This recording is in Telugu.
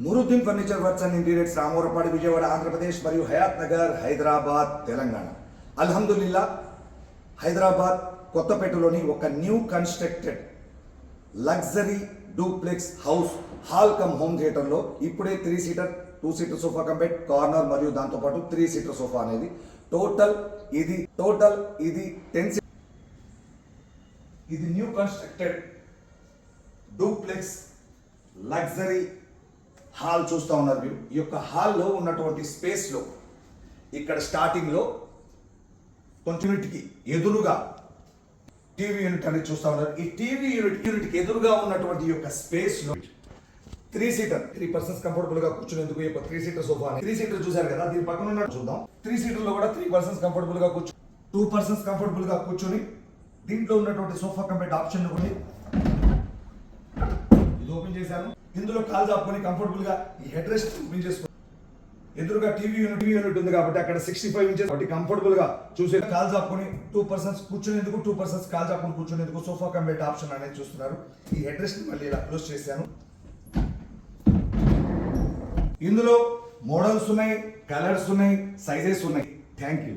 Nooruddin furniture works and interiors Ramavarappadu Vijayawada Andhra Pradesh మరియు హయాత్ నగర్ హైదరాబాద్ తెలంగాణ అల్హమ్దుల్లా హైదరాబాద్ కొత్తపేటలోని ఒక new constructed luxury duplex house hall cum home థియేటర్లో ఇప్పుడే three seater two seater sofa cum bed corner మరియు దాంతోపాటు త్రీ సీటర్ సోఫా అనేది టోటల్ ఇది టోటల్ ఇది టెన్ ఇది new constructed duplex luxury hall చూస్తూ ఉన్నారు మీరు. ఈ యొక్క హాల్లో ఉన్నటువంటి స్పేస్లో ఇక్కడ స్టార్టింగ్లో కొంచెం యూనిట్కి ఎదురుగా టీవీ యూనిట్ అనేది చూస్తూ ఉన్నారు. ఈ టీవీ యూనిట్ యూనిట్కి ఎదురుగా ఉన్నటువంటి ఈ యొక్క స్పేస్లో త్రీ సీటర్ త్రీ పర్సన్స్ కంఫర్టబుల్గా కూర్చునేందుకు ఈ యొక్క three seater sofa three seater చూసారు కదా దీని పక్కన ఉన్నట్టు చూద్దాం. త్రీ సీటర్లో కూడా త్రీ పర్సన్స్ కంఫర్టబుల్గా కూర్చు టూ పర్సన్స్ కంఫర్టబుల్గా కూర్చొని దీంట్లో ఉన్నటువంటి సోఫా కంపెట్ ఆప్షన్ ఉంది ఇది ఓపెన్ చేశాను. ఇందులో కాల్ చాపుకొని కంఫర్టబుల్గా ఈ హెడ్ రెస్ట్ ఓపెన్ చేసుకో ఎదురుగా టీవీ యూనిట్ టీవీ యూనిట్ ఉంది కాబట్టి అక్కడ సిక్స్టీ ఫైవ్ ఇంచెస్ కాబట్టి కంఫర్టబుల్గా చూసే కాల్ చాపుకొని టూ పర్సన్స్ కూర్చునేందుకు టూ పర్సన్స్ కాల్ చాపుకొని కూర్చునేందుకు సోఫా కంపెట్ ఆప్షన్ అనేది చూస్తున్నారు. ఈ హెడ్ రెస్ట్ మళ్ళీ ఇలా క్లోజ్ చేశాను. ఇందులో మోడల్స్ ఉన్నాయి కలర్స్ ఉన్నాయి సైజెస్ ఉన్నాయి. Thank you